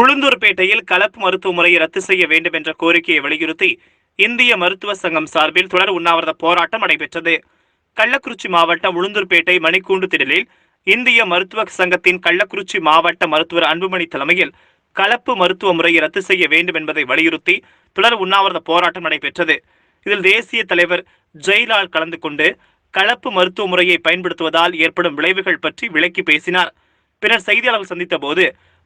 உளுந்தூர்பேட்டையில் கலப்பு மருத்துவ முறையை ரத்து செய்ய வேண்டும் என்ற கோரிக்கையை வலியுறுத்தி இந்திய மருத்துவ சங்கம் சார்பில் தொடர் உண்ணாவிரத போராட்டம் நடைபெற்றது. கள்ளக்குறிச்சி மாவட்டம் உளுந்தூர்பேட்டை மணிக்கூண்டு திடலில் இந்திய மருத்துவ சங்கத்தின் கள்ளக்குறிச்சி மாவட்ட மருத்துவர் அன்புமணி தலைமையில் கலப்பு மருத்துவ முறையை ரத்து செய்ய வேண்டும் என்பதை வலியுறுத்தி தொடர் உண்ணாவிரத போராட்டம் நடைபெற்றது. இதில் தேசிய தலைவர் ஜெயலால் கலந்து கொண்டு கலப்பு மருத்துவ முறையை பயன்படுத்துவதால் ஏற்படும் விளைவுகள் பற்றி விளக்கி பேசினார். பின்னர் செய்தியாளர்கள் சந்தித்த போது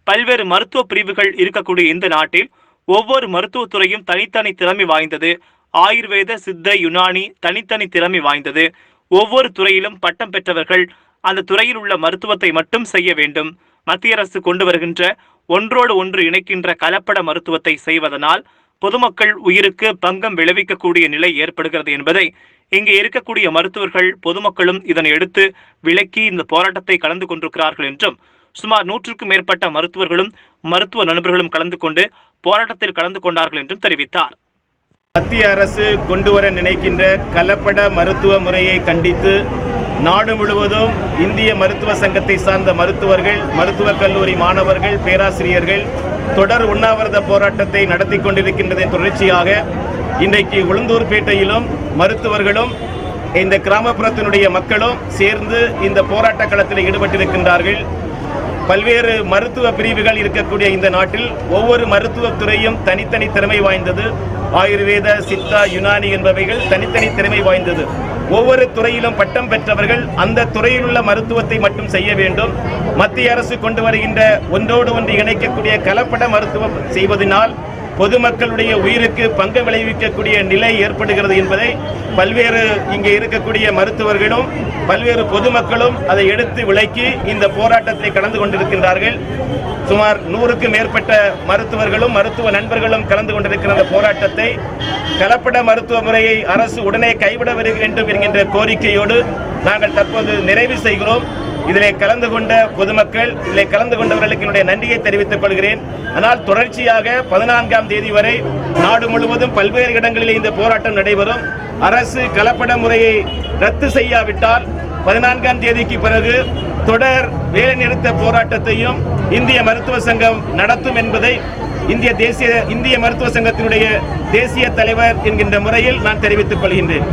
பல்வேறு மருத்துவ பிரிவுகள் இருக்கக்கூடிய இந்த நாட்டில் ஒவ்வொரு மருத்துவத்துறையும் தனித்தனி திறமை வாய்ந்தது. ஆயுர்வேத சித்த யுனானி தனித்தனி திறமை வாய்ந்தது. ஒவ்வொரு துறையிலும் பட்டம் பெற்றவர்கள் அந்த துறையில் உள்ள மருத்துவத்தை மட்டும் செய்ய வேண்டும். மத்திய அரசு கொண்டு வருகின்ற ஒன்றோடு ஒன்று இணைக்கின்ற கலப்பட மருத்துவத்தை செய்வதனால் பொதுமக்கள் உயிருக்கு பங்கம் விளைவிக்கக்கூடிய நிலை ஏற்படுகிறது என்பதை இங்கே இருக்கக்கூடிய மருத்துவர்கள் பொதுமக்களும் இதனை எடுத்து விளக்கி இந்த போராட்டத்தை கலந்து கொண்டிருக்கிறார்கள் என்றும் சுமார் நூற்றுக்கும் மேற்பட்ட மருத்துவர்களும் மருத்துவ நண்பர்களும் கலந்து கொண்டு போராட்டத்தில் கலந்து கொண்டார்கள் என்றும் தெரிவித்தார். மத்திய அரசு கொண்டு வர நினைக்கின்ற கலப்பட மருத்துவ முறையை கண்டித்து நாடு முழுவதும் இந்திய மருத்துவ சங்கத்தை சார்ந்த மருத்துவர்கள் மருத்துவக் கல்லூரி மாணவர்கள் பேராசிரியர்கள் தொடர் உண்ணாவிரத போராட்டத்தை நடத்தி கொண்டிருக்கின்றதன் தொடர்ச்சியாக இன்றைக்கு உளுந்தூர்பேட்டையிலும் மருத்துவர்களும் இந்த கிராமப்புறத்தினுடைய மக்களும் சேர்ந்து இந்த போராட்ட களத்தில் ஈடுபட்டிருக்கின்றார்கள். பல்வேறு மருத்துவ பிரிவுகள் இருக்கக்கூடிய இந்த நாட்டில் ஒவ்வொரு மருத்துவ துறையும் தனித்தனி திறமை வாய்ந்தது. ஆயுர்வேத சித்தா யுனானி என்பவைகள் தனித்தனி திறமை வாய்ந்தது. ஒவ்வொரு துறையிலும் பட்டம் பெற்றவர்கள் அந்த துறையில் உள்ள மருத்துவத்தை மட்டும் செய்ய வேண்டும். மத்திய அரசு கொண்டு வருகின்ற ஒன்றோடு ஒன்று இணைக்கக்கூடிய கலப்பட மருத்துவம் செய்வதனால் பொதுமக்களுடைய உயிருக்கு பங்கு விளைவிக்கக்கூடிய நிலை ஏற்படுகிறது என்பதை பல்வேறு இங்கே இருக்கக்கூடிய மருத்துவர்களும் பல்வேறு பொதுமக்களும் அதை எடுத்து விளக்கி இந்த போராட்டத்தை கலந்து கொண்டிருக்கின்றார்கள். சுமார் நூறுக்கும் மேற்பட்ட மருத்துவர்களும் மருத்துவ நண்பர்களும் கலந்து கொண்டிருக்கிற அந்த போராட்டத்தை கலப்பட மருத்துவ முறையை அரசு உடனே கைவிட வேண்டும் என்கின்ற கோரிக்கையோடு நாங்கள் தற்போது நிறைவு செய்கிறோம். இதிலே கலந்து கொண்ட பொதுமக்கள் இதிலே கலந்து கொண்டவர்களுக்கு என்னுடைய நன்றியை தெரிவித்துக் கொள்கிறேன். ஆனால் தொடர்ச்சியாக பதினான்காம் தேதி வரை நாடு முழுவதும் பல்வேறு இடங்களில் இந்த போராட்டம் நடைபெறும். அரசு கலப்பட முறையை ரத்து செய்யாவிட்டால் பதினான்காம் தேதிக்கு பிறகு தொடர் வேலைநிறுத்த போராட்டத்தையும் இந்திய மருத்துவ சங்கம் நடத்தும் என்பதை இந்திய தேசிய இந்திய மருத்துவ சங்கத்தினுடைய தேசிய தலைவர் என்கின்ற முறையில் நான் தெரிவித்துக் கொள்கின்றேன்.